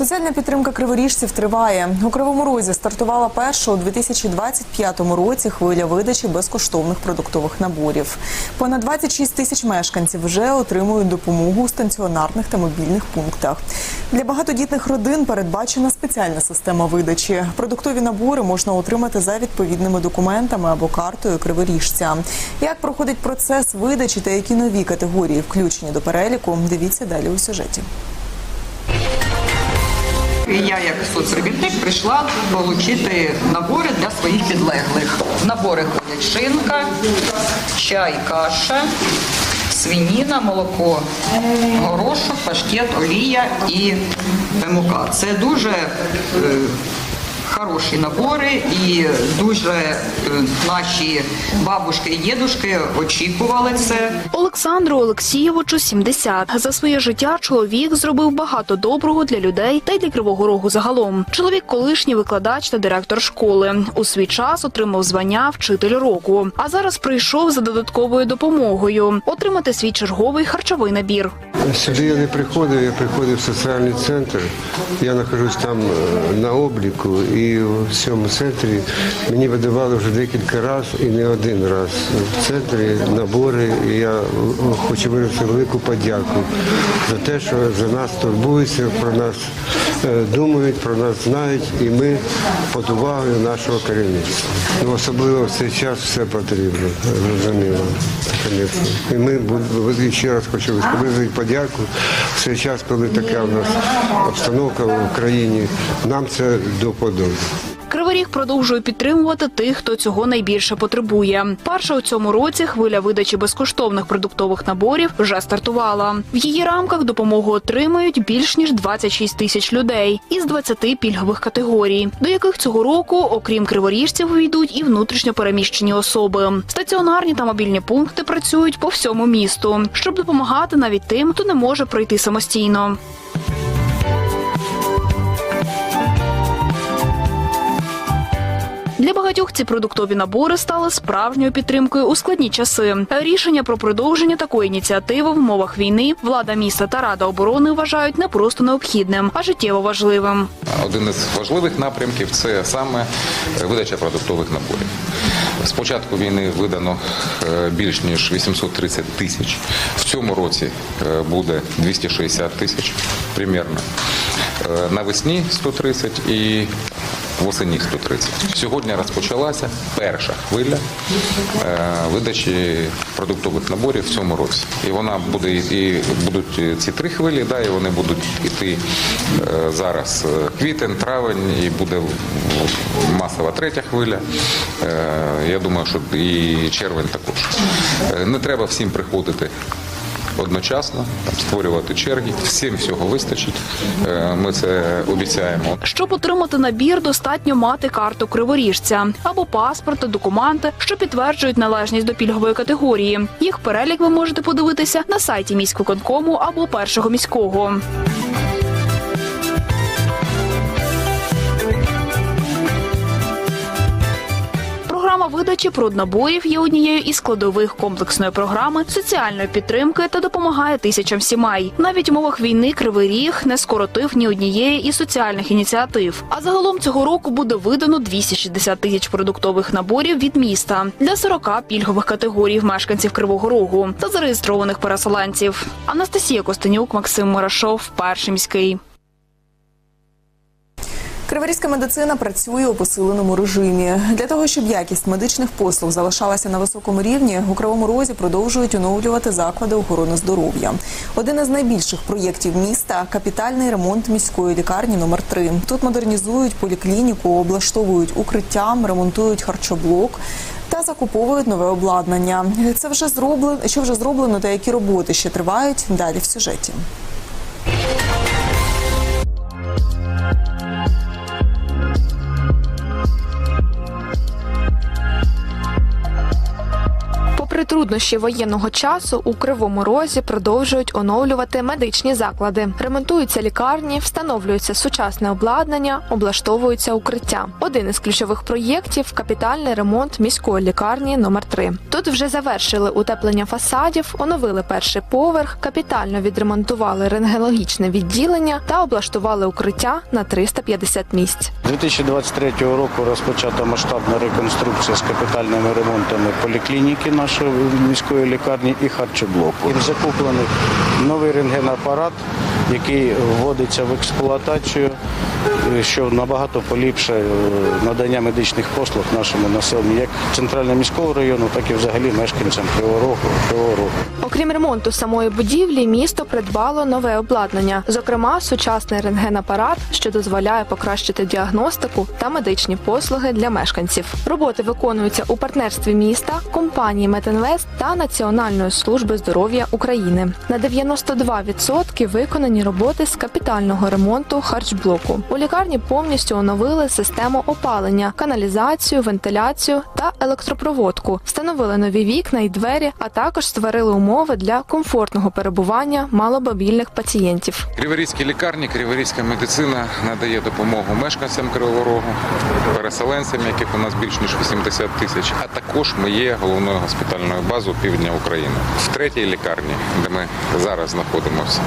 Соціальна підтримка криворіжців триває. У Кривому Розі стартувала перша у 2025 році хвиля видачі безкоштовних продуктових наборів. Понад 26 тисяч мешканців вже отримують допомогу у станціонарних та мобільних пунктах. Для багатодітних родин передбачена спеціальна система видачі. Продуктові набори можна отримати за відповідними документами або картою криворіжця. Як проходить процес видачі та які нові категорії включені до переліку, дивіться далі у сюжеті. І я, як соцробітник, прийшла отримати набори для своїх підлеглих. Набори ходять шинка, чай, каша, свиніна, молоко, горошок, паштет, олія і мука. Це дуже е, хороші набори і дуже е, наші бабушки і дідушки очікували це. Олександру Олексійовичу 70. За своє життя чоловік зробив багато доброго для людей та й для Кривого Рогу загалом. Чоловік колишній викладач та директор школи. У свій час отримав звання вчитель року. А зараз прийшов за додатковою допомогою отримати свій черговий харчовий набір. Сюди я не приходив, я приходив в соціальний центр. Я знаходжусь там е, на обліку і в цьому центрі мені видавали вже декілька разів і не один раз в центрі набори. І я хочу виразити велику подяку за те, що за нас турбуються, про нас е, думають, про нас знають, і ми під увагою нашого керівництва. Ну, особливо в цей час все потрібно, зрозуміло. І ми ще раз хочу виразити подяку. В цей час, коли така в нас обстановка в країні, нам це до подоби. Кривий продовжує підтримувати тих, хто цього найбільше потребує. Перша у цьому році хвиля видачі безкоштовних продуктових наборів вже стартувала. В її рамках допомогу отримають більш ніж 26 тисяч людей із 20 пільгових категорій, до яких цього року, окрім криворіжців, увійдуть і внутрішньо переміщені особи. Стаціонарні та мобільні пункти працюють по всьому місту, щоб допомагати навіть тим, хто не може пройти самостійно. Для багатьох ці продуктові набори стали справжньою підтримкою у складні часи. Рішення про продовження такої ініціативи в умовах війни влада міста та рада оборони вважають не просто необхідним, а життєво важливим. Один із важливих напрямків це саме видача продуктових наборів. З початку війни видано е, більш ніж 830 тисяч. В цьому році е, буде 260 тисяч примірно. Е, Навесні 130 і восені 130. Сьогодні розпочалася перша хвиля е, видачі продуктових наборів в цьому році. І вона буде і будуть ці три хвилі, да, і вони будуть іти е, зараз квітень, травень, і буде масова третя хвиля. Я думаю, що і червень також. Не треба всім приходити. Одночасно там створювати черги, всім всього вистачить. Е, Ми це обіцяємо. Щоб отримати набір, достатньо мати карту криворіжця або паспорт документи, що підтверджують належність до пільгової категорії. Їх перелік ви можете подивитися на сайті міськвиконкому або першого міського. Видачі проднаборів є однією із складових комплексної програми соціальної підтримки та допомагає тисячам сімей. Навіть в умовах війни Кривий Ріг не скоротив ні однієї із соціальних ініціатив. А загалом цього року буде видано 260 тисяч продуктових наборів від міста для 40 пільгових категорій мешканців Кривого Рогу та зареєстрованих переселенців. Анастасія Костенюк, Максим Мурашов, перший міський. Криворізька медицина працює у посиленому режимі. Для того, щоб якість медичних послуг залишалася на високому рівні, у Кривому Розі продовжують оновлювати заклади охорони здоров'я. Один із найбільших проєктів міста капітальний ремонт міської лікарні номер 3 Тут модернізують поліклініку, облаштовують укриття, ремонтують харчоблок. Та закуповують нове обладнання. Це вже зроблено. Що вже зроблено та які роботи ще тривають? Далі в сюжеті. Труднощі воєнного часу у кривому розі продовжують оновлювати медичні заклади. Ремонтуються лікарні, встановлюється сучасне обладнання, облаштовуються укриття. Один із ключових проєктів капітальний ремонт міської лікарні номер 3 Тут вже завершили утеплення фасадів, оновили перший поверх, капітально відремонтували рентгенологічне відділення та облаштували укриття на 350 місць. 2023 року розпочата масштабна реконструкція з капітальними ремонтами поліклініки нашої міської лікарні і харчоблоку. І закуплений новий рентгенапарат, який вводиться в експлуатацію, що набагато поліпшує е, надання медичних послуг нашому населенню, як центрального міського району, так і взагалі мешканцям Кривого Рогу. Кривого Рогу. Окрім ремонту самої будівлі, місто придбало нове обладнання, зокрема, сучасний рентгенапарат, що дозволяє покращити діагностику та медичні послуги для мешканців. Роботи виконуються у партнерстві міста, компанії Метинвест та Національної служби здоров'я України. На 92% виконані роботи з капітального ремонту харчблоку. У лікарні повністю оновили систему опалення, каналізацію, вентиляцію та електропроводку. Встановили нові вікна і двері, а також створили умови для комфортного перебування маломобільних пацієнтів. Криворізькі лікарні, криворізька медицина надає допомогу мешканцям Кривого Рогу, переселенцям, яких у нас більш ніж 80 тисяч. А також ми є головною госпітальною базою півдня України. В третій лікарні, де ми зараз знаходимося,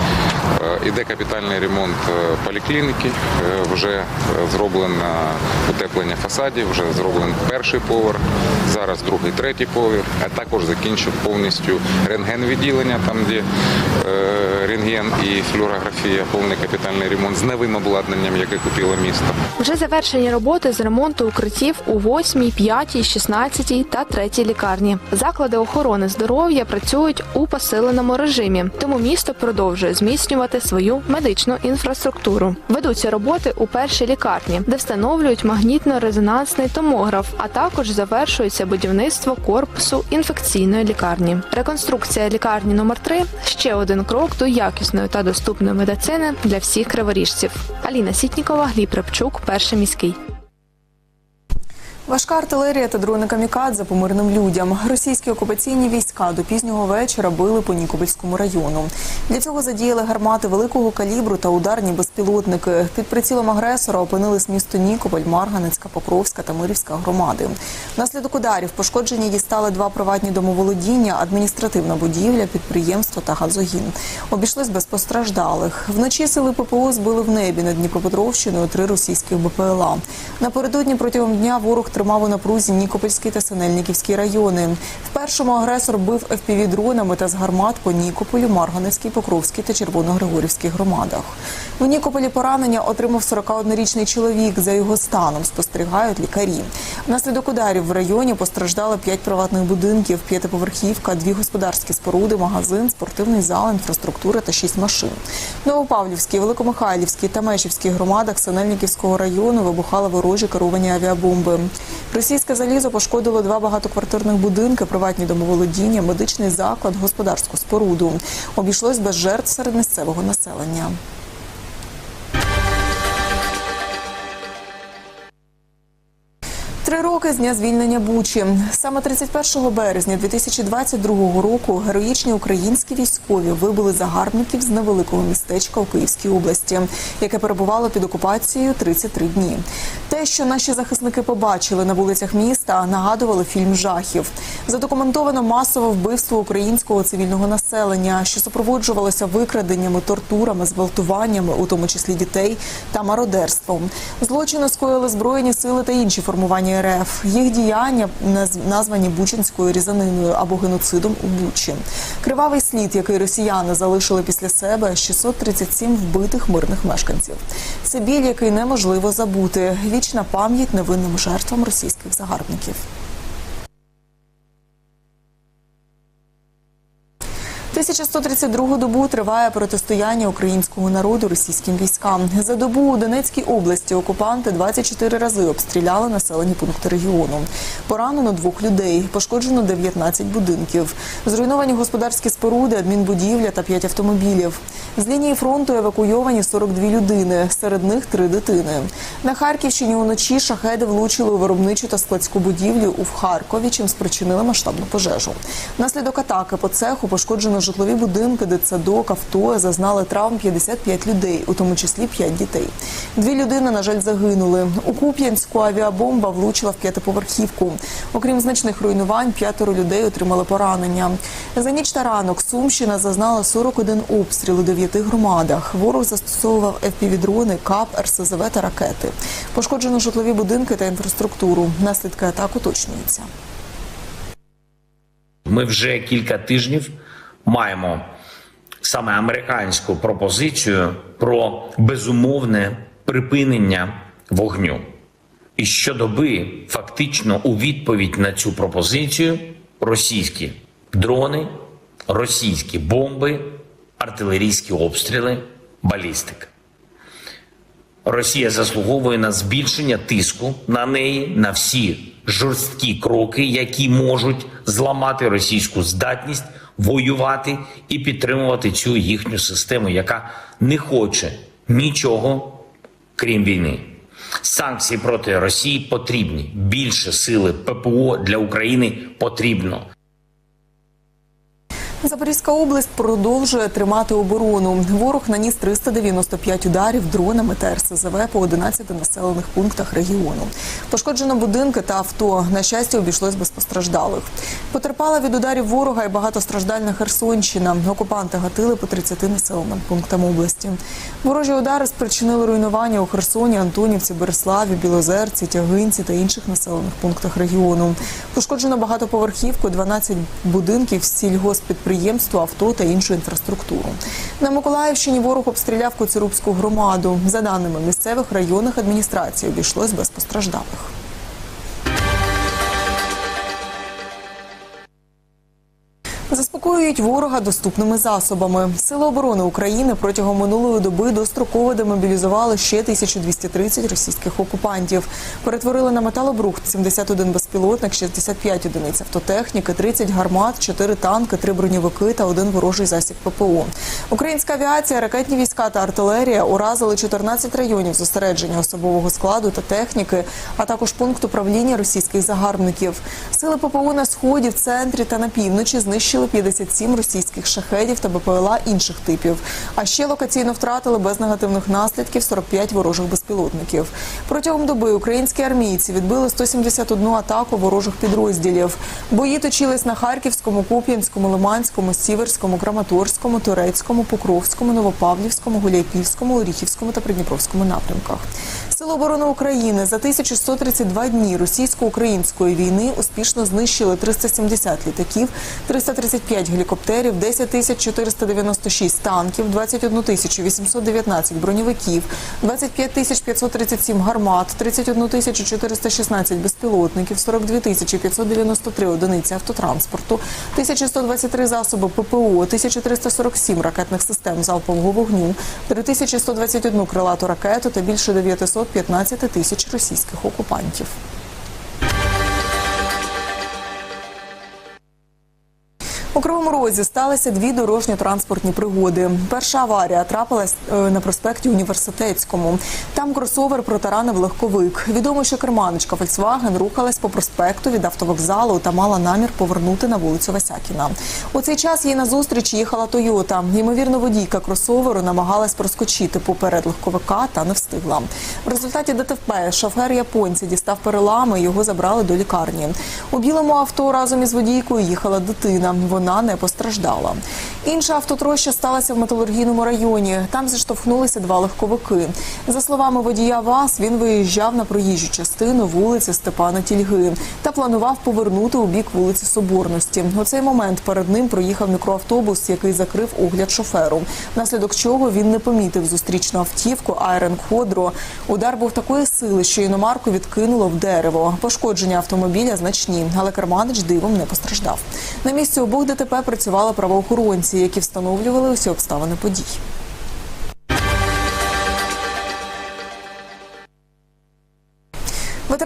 е, іде капітальний ремонт е, поліклініки. Вже е, зроблено утеплення фасадів, вже зроблений перший поверх, зараз другий, третій поверх, а також закінчив повністю рентген-відділення, там де е, рентген і флюорографія, повний капітальний ремонт з новим обладнанням, яке купило місто. Вже завершені роботи з ремонту укриттів у 8, 5, 16 та 3 лікарні. Заклади охорони здоров'я працюють у посиленому режимі, тому місто продовжує зміцнювати свою медичну інфраструктуру. Ведуться роботи у першій лікарні, де встановлюють магнітно-резонансний томограф, а також завершується будівництво корпусу інфекційної лікарні. Реконструкція лікарні номер 3 ще один крок до якісної та доступної медицини для всіх криворіжців. Аліна Сітнікова, Гліб Репчук, перший міський. Важка артилерія та дрони камікадзе по мирним людям. Російські окупаційні війська до пізнього вечора били по Нікопольському району. Для цього задіяли гармати великого калібру та ударні безпілотники. Під прицілом агресора опинились місто Нікополь, Марганецька, Покровська та Мирівська громади. Внаслідок ударів пошкоджені дістали два приватні домоволодіння, адміністративна будівля, підприємство та газогін. Обійшлось без постраждалих. Вночі сили ППО збили в небі над Дніпропетровщиною три російських БПЛА. Напередодні протягом дня ворог тримав у напрузі Нікопольський та Синельниківський райони. В першому агресор бив FPV-дронами та з гармат по Нікополю, Марганецькій, Покровській та Червоногригорівській громадах. У Нікополі поранення отримав 41-річний чоловік. За його станом спостерігають лікарі. Внаслідок ударів в районі постраждали п'ять приватних будинків, п'ятиповерхівка, дві господарські споруди, магазин, спортивний зал, інфраструктура та шість машин. В Новопавлівській, Великомихайлівській та Мечівській громадах Синельниківського району вибухали ворожі керовані авіабомби. Російське залізо пошкодило два багатоквартирних будинки, приватні домоволодіння, медичний заклад, господарську споруду. Обійшлось без жертв серед місцевого населення. Три роки з дня звільнення Бучі. Саме 31 березня 2022 року героїчні українські військові вибили загарбників з невеликого містечка у Київській області, яке перебувало під окупацією 33 дні. Те, що наші захисники побачили на вулицях міста, нагадували фільм жахів. Задокументовано масове вбивство українського цивільного населення, що супроводжувалося викраденнями, тортурами, зґвалтуваннями, у тому числі дітей та мародерством. Злочини скоїли збройні сили та інші формування РФ. Їх діяння наз- названі Бучинською різаниною або геноцидом у Бучі. Кривавий слід, який росіяни залишили після себе 637 вбитих мирних мешканців. Це біль, який неможливо забути. Вічна пам'ять невинним жертвам російських загарбників. Thank you. 1132 добу триває протистояння українського народу російським військам. За добу у Донецькій області окупанти 24 рази обстріляли населені пункти регіону. Поранено двох людей, пошкоджено 19 будинків. Зруйновані господарські споруди, адмінбудівля та 5 автомобілів. З лінії фронту евакуйовані 42 людини, серед них три дитини. На Харківщині уночі шахеди влучили у виробничу та складську будівлю у Харкові, чим спричинили масштабну пожежу. Внаслідок атаки по цеху пошкоджено житлові будинки, дитсадок, авто зазнали травм 55 людей, у тому числі 5 дітей. Дві людини, на жаль, загинули. У Куп'янську авіабомба влучила в п'ятиповерхівку. Окрім значних руйнувань, п'ятеро людей отримали поранення. За ніч та ранок Сумщина зазнала 41 обстріл у дев'яти громадах. Ворог застосовував FPV-дрони, КАП, РСЗВ та ракети. Пошкоджено житлові будинки та інфраструктуру. Наслідки атак уточнюються. Ми вже кілька тижнів маємо саме американську пропозицію про безумовне припинення вогню. І щодоби, фактично, у відповідь на цю пропозицію російські дрони, російські бомби, артилерійські обстріли, балістика. Росія заслуговує на збільшення тиску на неї на всі жорсткі кроки, які можуть зламати російську здатність воювати і підтримувати цю їхню систему, яка не хоче нічого крім війни. Санкції проти Росії потрібні. Більше сили ППО для України потрібно. Запорізька область продовжує тримати оборону. Ворог наніс 395 ударів дронами та РСЗВ по 11 населених пунктах регіону. Пошкоджено будинки та авто. На щастя, обійшлось без постраждалих. Потерпала від ударів ворога і багатостраждальна Херсонщина. Окупанти гатили по 30 населеним пунктам області. Ворожі удари спричинили руйнування у Херсоні, Антонівці, Береславі, Білозерці, Тягинці та інших населених пунктах регіону. Пошкоджено багатоповерхівку, 12 будинків, сільгоспідприємство, авто та іншу інфраструктуру. На Миколаївщині ворог обстріляв Коцюрубську громаду. За даними місцевих районних адміністрацій, обійшлось без постраждалих. Заспокоюють ворога доступними засобами. Сили оборони України протягом минулої доби достроково демобілізували ще 1230 російських окупантів. Перетворили на металобрухт 71 безпілотник, 65 одиниць автотехніки, 30 гармат, 4 танки, 3 броньовики та один ворожий засіб ППО. Українська авіація, ракетні війська та артилерія уразили 14 районів зосередження особового складу та техніки, а також пункт управління російських загарбників. Сили ППО на сході, в центрі та на півночі знищили 57 російських шахедів та БПЛА інших типів. А ще локаційно втратили без негативних наслідків 45 ворожих безпілотників. Протягом доби українські армійці відбили 171 атаку ворожих підрозділів. Бої точились на Харківському, Куп'янському, Лиманському, Сіверському, Краматорському, Турецькому, Покровському, Новопавлівському, Гуляйпільському, Оріхівському та Придніпровському напрямках. Сили оборони України за 1132 дні російсько-української війни успішно знищили 370 літаків, 335 гелікоптерів, 10 тисяч 496 танків, 21 тисячу 819 броньовиків, 25 тисяч 537 гармат, 31 тисячу 416 безпілотників, 42 тисячі 593 одиниці автотранспорту, 1123 засоби ППО, 1347 ракетних систем залпового вогню, 3121 крилату ракету та більше 915 тисяч російських окупантів. У Кривому Розі сталися дві дорожньо-транспортні пригоди. Перша аварія трапилась е, на проспекті Університетському. Там кросовер протаранив легковик. Відомо, що керманичка Volkswagen рухалась по проспекту від автовокзалу та мала намір повернути на вулицю Васякіна. У цей час їй назустріч їхала Тойота. Ймовірно, водійка кросоверу намагалась проскочити поперед легковика та не встигла. В результаті ДТП шофер японця дістав перелами. Його забрали до лікарні. У білому авто разом із водійкою їхала дитина. Вона не постраждала. Інша автотроща сталася в металургійному районі. Там зіштовхнулися два легковики. За словами водія ВАЗ, він виїжджав на проїжджу частину вулиці Степана Тільги та планував повернути у бік вулиці Соборності. У цей момент перед ним проїхав мікроавтобус, який закрив огляд шоферу. Внаслідок чого він не помітив зустрічну автівку Айрен Ходро. Удар був такої сили, що іномарку відкинуло в дерево. Пошкодження автомобіля значні, але керманич дивом не постраждав. На місці обох ДТП працювали правоохоронці. Які встановлювали усі обставини подій.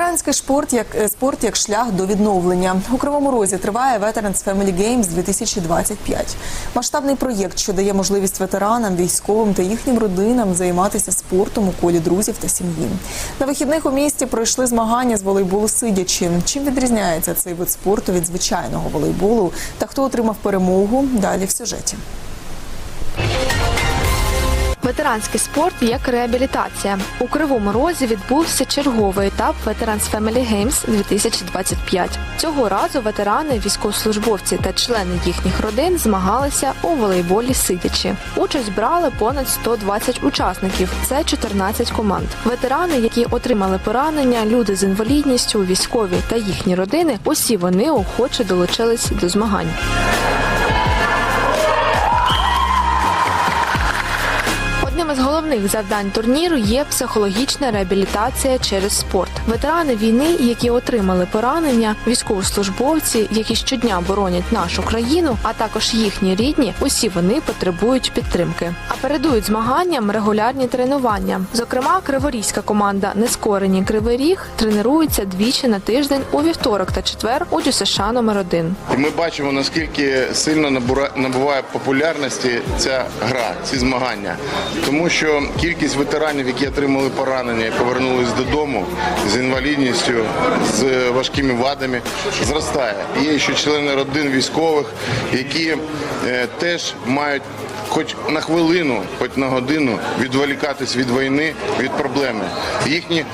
Ветеранський спорт як е, спорт як шлях до відновлення у кривому розі триває Veterans Family Games 2025. Масштабний проєкт, що дає можливість ветеранам, військовим та їхнім родинам займатися спортом у колі друзів та сім'ї. На вихідних у місті пройшли змагання з волейболу сидячи. Чим відрізняється цей вид спорту від звичайного волейболу та хто отримав перемогу? Далі в сюжеті. Ветеранський спорт як реабілітація. У Кривому Розі відбувся черговий етап Veterans Family Games 2025. Цього разу ветерани, військовослужбовці та члени їхніх родин змагалися у волейболі сидячи. Участь брали понад 120 учасників. Це 14 команд. Ветерани, які отримали поранення, люди з інвалідністю, військові та їхні родини. Усі вони охоче долучились до змагань. Із головних завдань турніру є психологічна реабілітація через спорт. Ветерани війни, які отримали поранення, військовослужбовці, які щодня боронять нашу країну, а також їхні рідні, усі вони потребують підтримки. А передують змаганням регулярні тренування. Зокрема, криворізька команда Нескорені Кривий Ріг тренується двічі на тиждень у вівторок та четвер у ДЮСШ номер 1 І ми бачимо, наскільки сильно набуває популярності ця гра, ці змагання. Тому що кількість ветеранів, які отримали поранення і повернулись додому з інвалідністю, з важкими вадами, зростає. Є ще члени родин військових, які е, теж мають. Хоч на хвилину, хоч на годину відволікатись від війни, від проблеми. Їхні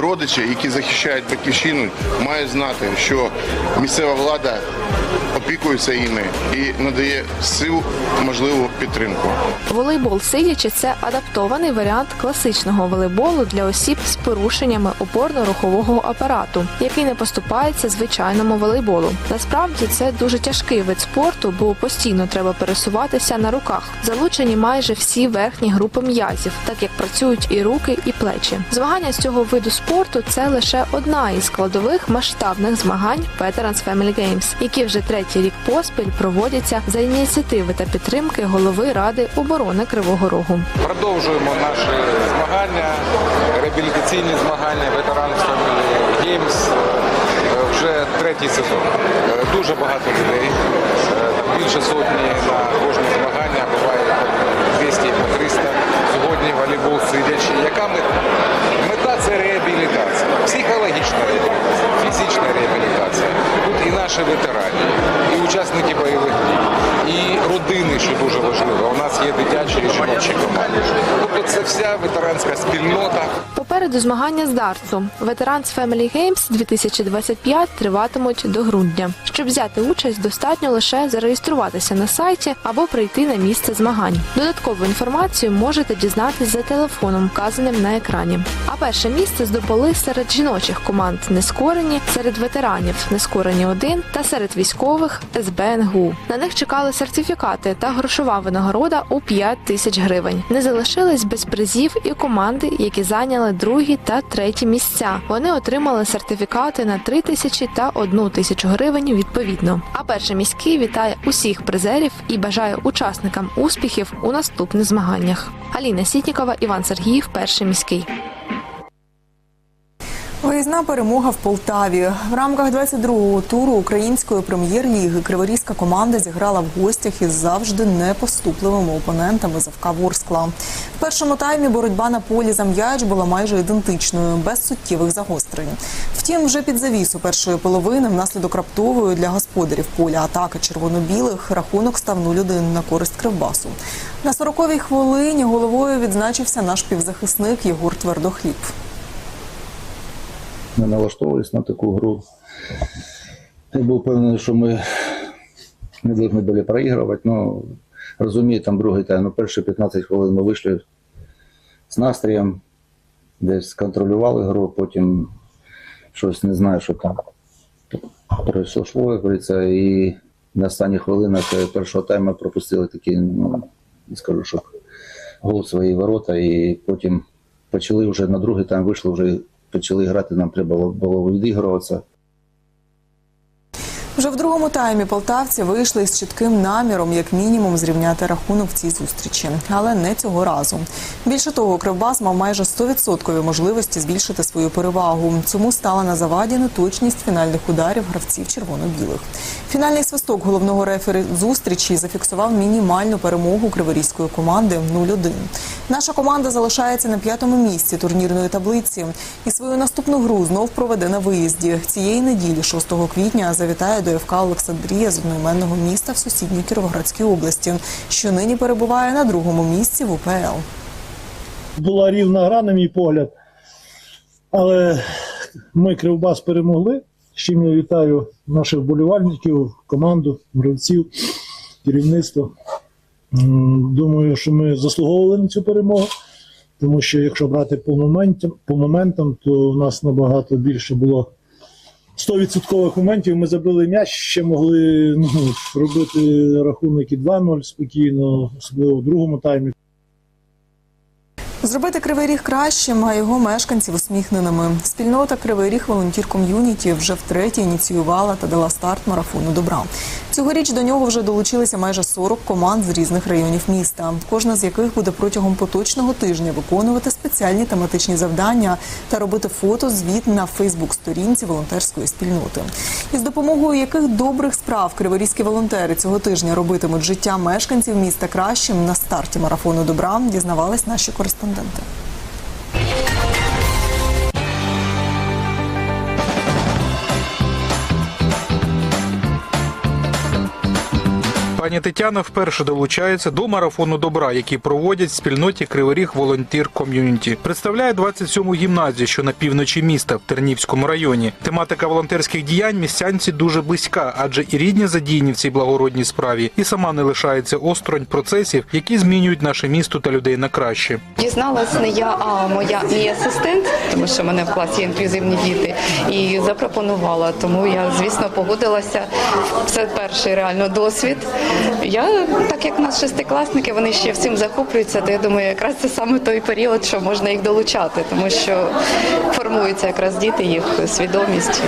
родичі, які захищають батьківщину, мають знати, що місцева влада опікується іми і надає всю можливу підтримку. Волейбол сидячи це адаптований варіант класичного волейболу для осіб з порушеннями опорно-рухового апарату, який не поступається звичайному волейболу. Насправді це дуже тяжкий вид спорту, бо постійно треба пересуватися на руках. Залучені майже всі верхні групи м'язів, так як працюють і руки, і плечі. Змагання з цього виду спорту це лише одна із складових масштабних змагань Veterans Family Games, які вже третій рік поспіль проводяться за ініціативи та підтримки голови Ради оборони Кривого Рогу. Продовжуємо наші змагання, реабілітаційні змагання ветеран Family Games. Е, Вже третій сезон. Е, Дуже багато людей. Е, більше сотні на кожне змагання, буває 200, по 300. Сьогодні волейбол сидячий. Яка мета? Мета це реабілітація, психологічна реабілітація, фізична реабілітація. Наші ветерані, і учасники бойових дій, і родини, що дуже важливо. У нас є дитячі і жіночі команди. Тобто це вся ветеранська спільнота. Попереду змагання з дартсу. Veterans Family Games 2025 триватимуть до грудня. Щоб взяти участь, достатньо лише зареєструватися на сайті або прийти на місце змагань. Додаткову інформацію можете дізнатись за телефоном, вказаним на екрані. А перше місце здобули серед жіночих команд Нескорені, серед ветеранів Нескорені 1 та серед військових СБ НГУ. На них чекали сертифікати та грошова винагорода у 5 тисяч гривень. Не залишились без призів і команди, які зайняли другі та треті місця. Вони отримали сертифікати на 3 тисячі та 1 тисячу гривень відповідно. А перший міський вітає усіх призерів і бажає учасникам успіхів у наступних змаганнях. Аліна Сітнікова, Іван Сергіїв, перший міський. Виїзна перемога в Полтаві. В рамках 22-го туру української прем'єр-ліги криворізька команда зіграла в гостях із завжди непоступливими опонентами Завка Ворскла. В першому таймі боротьба на полі за м'яч була майже ідентичною, без суттєвих загострень. Втім, вже під завісу першої половини, внаслідок раптової для господарів поля атаки червоно-білих, рахунок став 0-1 на користь Кривбасу. На 40-й хвилині головою відзначився наш півзахисник Єгор Твердохліб. Ми налаштовувалися на таку гру. Я був впевнений, що ми не повинні були проігрувати. Ну, розумію, там другий тайм. Ну, перші 15 хвилин ми вийшли з настроєм, десь контролювали гру, потім щось не знаю, що там пройшло, як говориться, і на останніх хвилинах першого тайму пропустили такі, ну, не скажу, що гол свої ворота, і потім почали вже на другий тайм вийшли вже почали грати, нам треба було відігруватися. Вже в другому таймі полтавці вийшли із чітким наміром, як мінімум, зрівняти рахунок в цій зустрічі, але не цього разу. Більше того, Кривбас мав майже 100% можливості збільшити свою перевагу. Цьому стала на заваді неточність фінальних ударів гравців червоно-білих. Фінальний свисток головного рефері зустрічі зафіксував мінімальну перемогу криворізької команди 0-1. Наша команда залишається на п'ятому місці турнірної таблиці і свою наступну гру знов проведе на виїзді. Цієї неділі, 6 квітня, завітає до ФК Олександрія з одноіменного міста в сусідній Кіровоградській області, що нині перебуває на другому місці в УПЛ. була рівна гра, на мій погляд. Але ми Кривбас перемогли. З чим я вітаю наших вболівальників, команду, гравців, керівництво. Думаю, що ми заслуговували на цю перемогу, тому що якщо брати по моментам, по моментам то у нас набагато більше було 100% моментів. Ми забили м'яч, ще могли ну, робити рахунок і 2-0 спокійно, особливо в другому таймі. Зробити Кривий Ріг кращим, а його мешканців усміхненими. Спільнота Кривий Ріг волонтір ком'юніті вже втретє ініціювала та дала старт марафону добра. Цьогоріч до нього вже долучилися майже 40 команд з різних районів міста, кожна з яких буде протягом поточного тижня виконувати спеціальні тематичні завдання та робити фото звіт на Фейсбук-сторінці волонтерської спільноти. Із допомогою яких добрих справ криворізькі волонтери цього тижня робитимуть життя мешканців міста кращим на старті марафону добра, дізнавались наші кореспонденти. Пані Тетяна вперше долучається до марафону добра, який проводять в спільноті Криворіг Волонтір Ком'юніті. Представляє 27-му гімназію, що на півночі міста в Тернівському районі. Тематика волонтерських діянь містянці дуже близька, адже і рідні задіяні в цій благородній справі, і сама не лишається осторонь процесів, які змінюють наше місто та людей на краще. Дізналась не я, а моя мій асистент, тому що в мене в класі інклюзивні діти, і запропонувала. Тому я, звісно, погодилася. Це перший реально досвід. Я, так як у нас шестикласники, вони ще всім захоплюються, то я думаю, якраз це саме той період, що можна їх долучати, тому що формуються якраз діти, їх свідомість,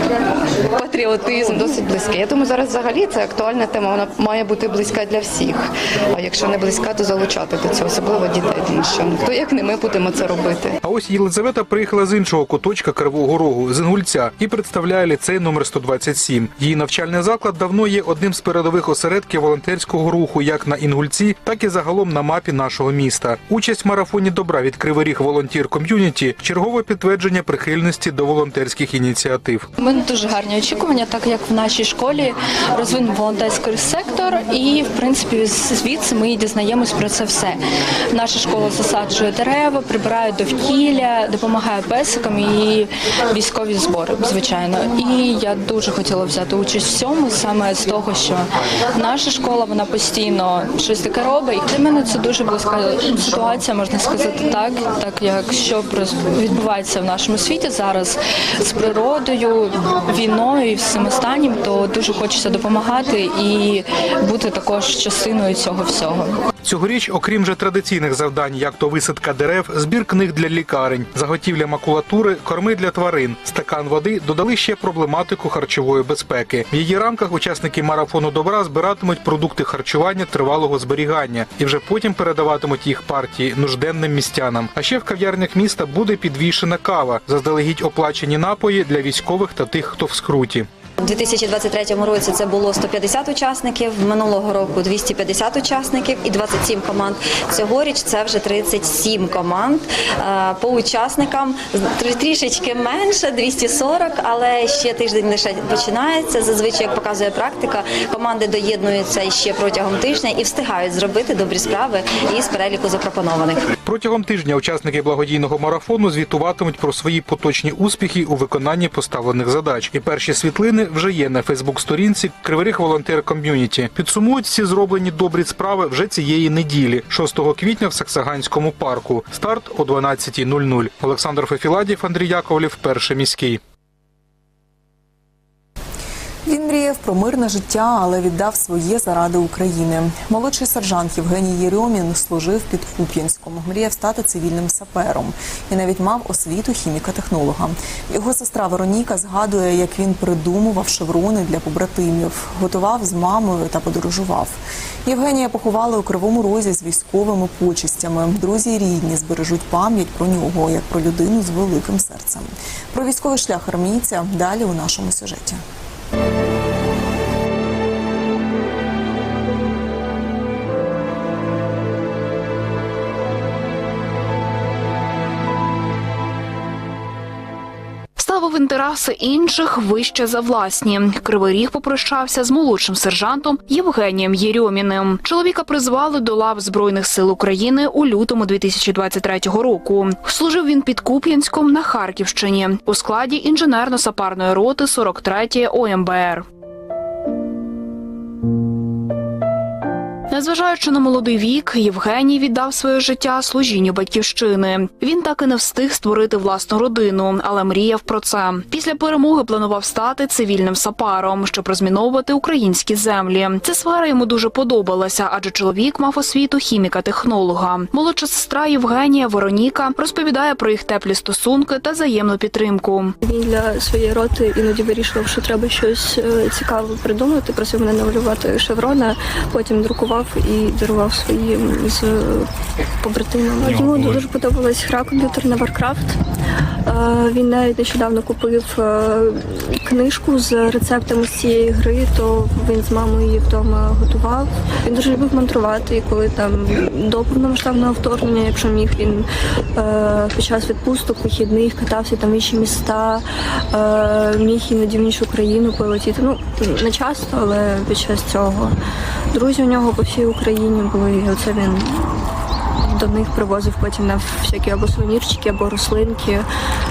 патріотизм досить близький. Я думаю, зараз взагалі це актуальна тема. Вона має бути близька для всіх. А якщо не близька, то залучати до цього, особливо дітей, тому що хто як не ми будемо це робити. А ось Єлизавета приїхала з іншого куточка Кривого Рогу, з Інгульця, і представляє ліцей номер 127. Її навчальний заклад давно є одним з передових осередків волонтерського руху як на Інгульці, так і загалом на мапі нашого міста. Участь в марафоні добра від Кривий Ріг волонтір ком'юніті чергове підтвердження прихильності до волонтерських ініціатив. У мене дуже гарні очікування, так як в нашій школі розвинув волонтерський сектор, і в принципі звідси ми дізнаємось про це все. Наша школа засаджує дерева, прибирає довкілля, допомагає песикам і військові збори, звичайно. І я дуже хотіла взяти участь в цьому, саме з того, що наша школа вона постійно щось таке робить. І для мене це дуже близька ситуація, можна сказати так, так як що відбувається в нашому світі зараз з природою, війною і всім останнім, то дуже хочеться допомагати і бути також частиною цього всього. Цьогоріч, окрім же традиційних завдань, як то висадка дерев, збір книг для лікарень, заготівля макулатури, корми для тварин, стакан води, додали ще проблематику харчової безпеки. В її рамках учасники марафону добра збиратимуть продукти харчування тривалого зберігання і вже потім передаватимуть їх партії нужденним містянам. А ще в кав'ярнях міста буде підвішена кава, заздалегідь оплачені напої для військових та тих, хто в скруті. У 2023 році це було 150 учасників, минулого року 250 учасників і 27 команд. Цьогоріч це вже 37 команд. Е, По учасникам трішечки менше, 240, але ще тиждень лише починається. Зазвичай, як показує практика, команди доєднуються ще протягом тижня і встигають зробити добрі справи із переліку запропонованих. Протягом тижня учасники благодійного марафону звітуватимуть про свої поточні успіхи у виконанні поставлених задач. І перші світлини вже є на Фейсбук-сторінці Кривий Волонтер Ком'юніті. Підсумують всі зроблені добрі справи вже цієї неділі, 6 квітня в Саксаганському парку. Старт о 12.00. Олександр Фефіладів, Андрій Яковлів, перший міський. Він мріяв про мирне життя, але віддав своє заради України. Молодший сержант Євгеній Єрьомін служив під Куп'янськом, мріяв стати цивільним сапером і навіть мав освіту хіміка-технолога. Його сестра Вероніка згадує, як він придумував шеврони для побратимів, готував з мамою та подорожував. Євгенія поховали у Кривому Розі з військовими почистями. Друзі і рідні збережуть пам'ять про нього як про людину з великим серцем. Про військовий шлях армійця далі у нашому сюжеті. Ставив інтереси інших вище за власні. Кривий Ріг попрощався з молодшим сержантом Євгенієм Єрьоміним. Чоловіка призвали до лав Збройних сил України у лютому 2023 року. Служив він під Куп'янськом на Харківщині у складі інженерно-сапарної роти 43-ї ОМБР. Незважаючи на молодий вік, Євгеній віддав своє життя служінню батьківщини. Він так і не встиг створити власну родину, але мріяв про це. Після перемоги планував стати цивільним сапаром, щоб розміновувати українські землі. Ця сфера йому дуже подобалася, адже чоловік мав освіту хіміка-технолога. Молодша сестра Євгенія Вероніка розповідає про їх теплі стосунки та взаємну підтримку. Він для своєї роти іноді вирішував, що треба щось е, цікаве придумати. Просив мене намалювати шеврона, потім друкував і дарував своїм з побратимами. Йому дуже подобалась гра комп'ютерна Warcraft. Е, Він навіть нещодавно купив е, книжку з рецептами з цієї гри, то він з мамою її вдома готував. Він дуже любив мандрувати, і коли там до повномасштабного вторгнення, якщо міг, він е, під час відпусток вихідних катався там в інші міста, е, міг іноді в іншу країну полетіти. Ну не часто, але під час цього друзі у нього по всій Україні були. І оце він до них привозив потім на всякі або сувенірчики, або рослинки,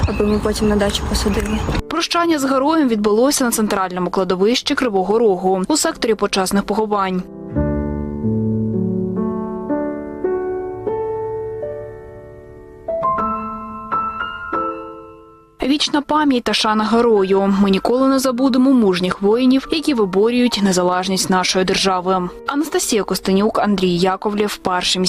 аби ми потім на дачі посадили. Прощання з героєм відбулося на центральному кладовищі Кривого Рогу у секторі почесних поховань. Вічна пам'ять та шана герою. Ми ніколи не забудемо мужніх воїнів, які виборюють незалежність нашої держави. Анастасія Костенюк, Андрій Яковлєв, Перший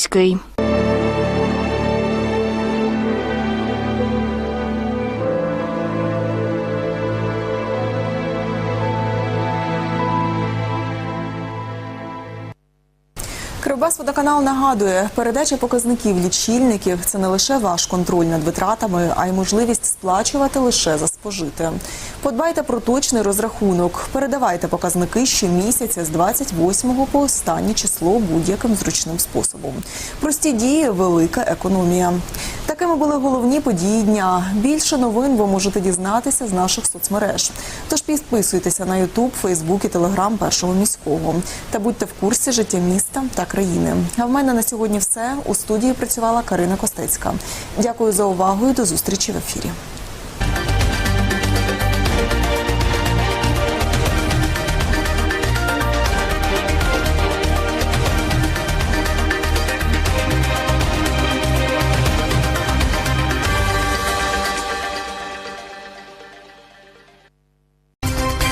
Кривбасводоканал нагадує, передача показників лічильників це не лише ваш контроль над витратами, а й можливість сплачувати лише за спожите. Подбайте про точний розрахунок. Передавайте показники щомісяця з 28 по останнє число будь-яким зручним способом. Прості дії, велика економія. Такими були головні події дня. Більше новин ви можете дізнатися з наших соцмереж. Тож підписуйтеся на Ютуб, Фейсбук і Телеграм першого міського та будьте в курсі життя міста та країни. А в мене на сьогодні все. У студії працювала Карина Костецька. Дякую за увагу і до зустрічі в ефірі.